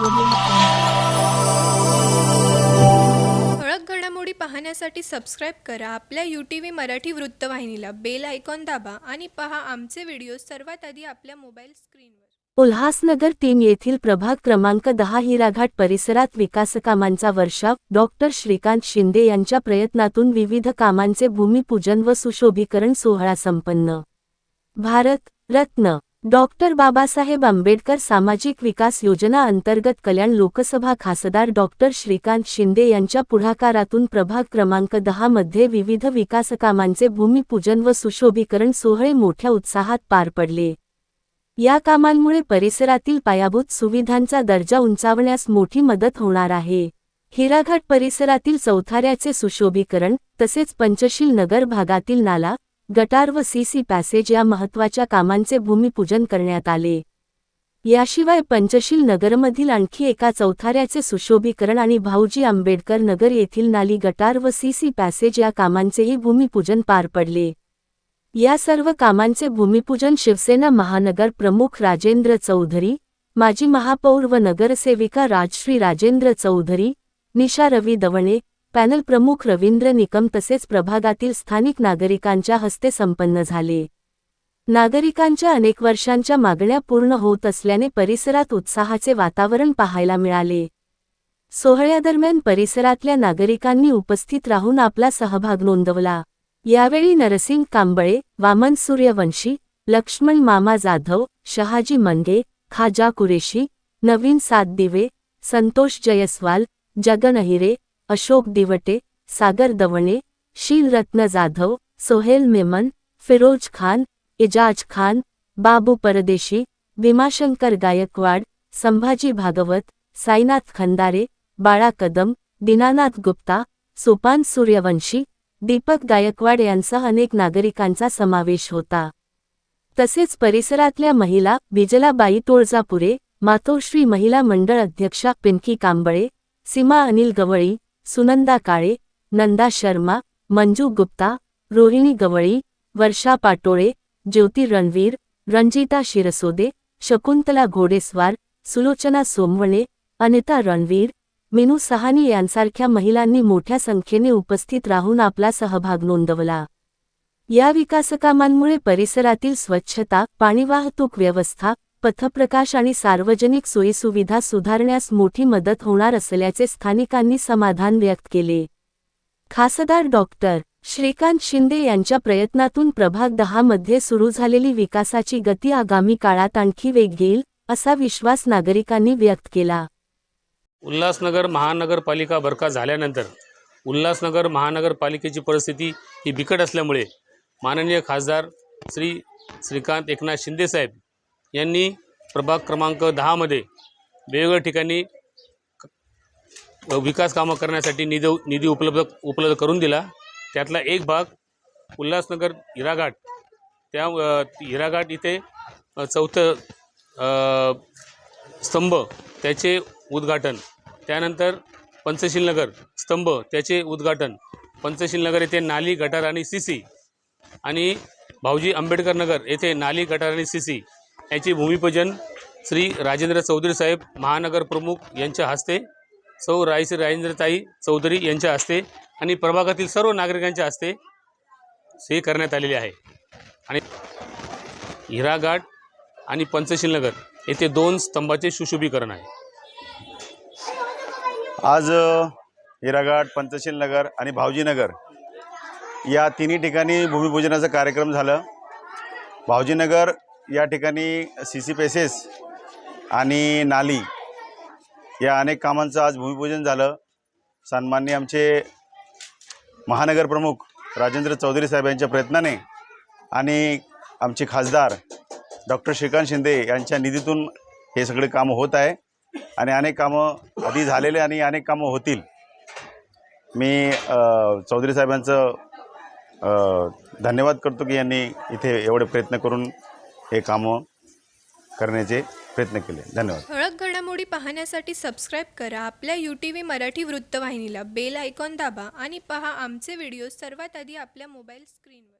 ठळक घडामोडी पाहण्यासाठी सबस्क्राईब करा. आपल्या यू टी व्ही मराठी वृत्तवाहिनीला बेल आयकॉन दाबा आणि पहा आमचे व्हिडिओ सर्वात आधी आपल्या मोबाईल स्क्रीनवर उल्हासनगर तीन येथील प्रभाग क्रमांक दहा हिराघाट परिसरात विकासकामांचा वर्षाव डॉक्टर श्रीकांत शिंदे यांच्या प्रयत्नातून विविध कामांचे भूमिपूजन व सुशोभीकरण सोहळा संपन्न. भारत रत्न डॉक्टर बाबासाहेब आंबेडकर सामाजिक विकास योजना अंतर्गत कल्याण लोकसभा खासदार डॉक्टर श्रीकांत शिंदे यांच्या पुढाकारातून प्रभाग क्रमांक दहा मध्ये विविध विकासकामांचे भूमिपूजन व सुशोभीकरण सोहळे मोठ्या उत्साहात पार पडले. या कामांमुळे परिसरातील पायाभूत सुविधांचा दर्जा उंचावण्यास मोठी मदत होणार आहे. हिराघाट परिसरातील चौथाऱ्याचे सुशोभीकरण तसेच पंचशील नगर भागातील नाला गटार व सीसी पॅसेज या महत्त्वाच्या कामांचे भूमिपूजन करण्यात आले. याशिवाय पंचशील नगरमधील आणखी एका चौथाऱ्याचे सुशोभीकरण आणि भाऊजी आंबेडकर नगर येथील नाली गटार व सीसी पॅसेज या कामांचेही भूमिपूजन पार पडले. या सर्व कामांचे भूमिपूजन शिवसेना महानगर प्रमुख राजेंद्र चौधरी माजी महापौर व नगरसेविका राजश्री राजेंद्र चौधरी निशा रवी दवणे पॅनल प्रमुख रवींद्र निकम तसेच प्रभागातील स्थानिक नागरिकांच्या हस्ते संपन्न झाले. नागरिकांच्या अनेक वर्षांच्या मागण्या पूर्ण होत असल्याने परिसरात उत्साहाचे वातावरण पाहायला मिळाले. सोहळ्यादरम्यान परिसरातल्या नागरिकांनी उपस्थित राहून आपला सहभाग नोंदवला. यावेळी नरसिंग कांबळे वामन सूर्यवंशी लक्ष्मण मामा जाधव शहाजी मंगे खाजा कुरेशी नवीन सात दिवे संतोष जयस्वाल जगन अहिरे अशोक दिवटे सागर दवणे शीलरत्न जाधव सोहेल मेमन फिरोज खान इजाज खान बाबू परदेशी भीमाशंकर गायकवाड संभाजी भागवत साईनाथ खंदारे बाळा कदम दीनानाथ गुप्ता सोपान सूर्यवंशी दीपक गायकवाड यांसह अनेक नागरिकांचा समावेश होता. तसेच परिसरातल्या महिला बिजलाबाई तुळजापुरे मातोश्री महिला मंडळ अध्यक्षा पिंकी कांबळे सीमा अनिल गवळी सुनंदा काळे नंदा शर्मा मंजू गुप्ता रोहिणी गवळी वर्षा पाटोळे ज्योती रणवीर रंजिता शिरसोदे शकुंतला घोडेस्वार सुलोचना सोमवणे अनिता रणवीर मिनू सहानी यांसारख्या महिलांनी मोठ्या संख्येने उपस्थित राहून आपला सहभाग नोंदवला. या विकासकामांमुळे परिसरातील स्वच्छता पाणीवाहतूक व्यवस्था पथप्रकाश आणि सार्वजनिक सोयीसुविधा सुधारण्यास मोठी मदत होणार असल्याचे स्थानिकांनी समाधान व्यक्त केले. खासदार डॉक्टर श्रीकांत शिंदे यांच्या प्रयत्नातून प्रभाग दहामध्ये सुरू झालेली विकासाची गती आगामी काळात आणखी वेग घेईल असा विश्वास नागरिकांनी व्यक्त केला. उल्हासनगर महानगरपालिका बरखास्त झाल्यानंतर उल्हासनगर महानगरपालिकेची परिस्थिती ही बिकट असल्यामुळे माननीय खासदार श्री श्रीकांत एकनाथ शिंदेसाहेब यांनी प्रभाग क्रमांक दहामध्ये वेगवेगळ्या ठिकाणी विकास कामं करण्यासाठी निधी निधी उपलब्ध उपलब्ध करून दिला. त्यातला एक भाग उल्हासनगर हिराघाट. त्या हिराघाट इथे चौथं स्तंभ त्याचे उद्घाटन. त्यानंतर पंचशीलनगर स्तंभ त्याचे उद्घाटन. पंचशीलनगर येथे नाली गटार आणि सी आणि भाऊजी आंबेडकर नगर येथे नाली गटार आणि सी याचे भूमिपूजन श्री राजेंद्र चौधरी साहेब महानगर प्रमुख यांच्या हस्ते सौ रायश्री राजेंद्रताई चौधरी यांच्या हस्ते आणि प्रभागातील सर्व नागरिकांच्या हस्ते हे करण्यात आलेले आहे. आणि हिराघाट आणि पंचशील नगर येथे दोन स्तंभाचे सुशोभीकरण आहे. आज हिराघाट पंचशील नगर आणि भावजीनगर या तिन्ही ठिकाणी भूमिपूजनाचा कार्यक्रम झालं. भावजीनगर या ठिकाणी सी सी पेसेस आणि नाली या अनेक कामांचं आज भूमिपूजन झालं. सन्माननीय आमचे महानगर प्रमुख राजेंद्र चौधरी साहेब यांच्या प्रयत्नाने आणि आमचे खासदार डॉक्टर श्रीकांत शिंदे यांच्या निधीतून हे सगळे कामं होत आहे आणि अनेक कामं आधी झालेले आणि अनेक कामं होतील. मी चौधरी साहेबांचं धन्यवाद करतो की यांनी इथे एवढे प्रयत्न करून हे कामं करण्याचे प्रयत्न केले. धन्यवाद. ठळक घडामोडी पाहण्यासाठी सबस्क्राईब करा. आपल्या यू टी व्ही मराठी वृत्तवाहिनीला बेल आयकॉन दाबा आणि पहा आमचे व्हिडिओ सर्वात आधी आपल्या मोबाईल स्क्रीनवर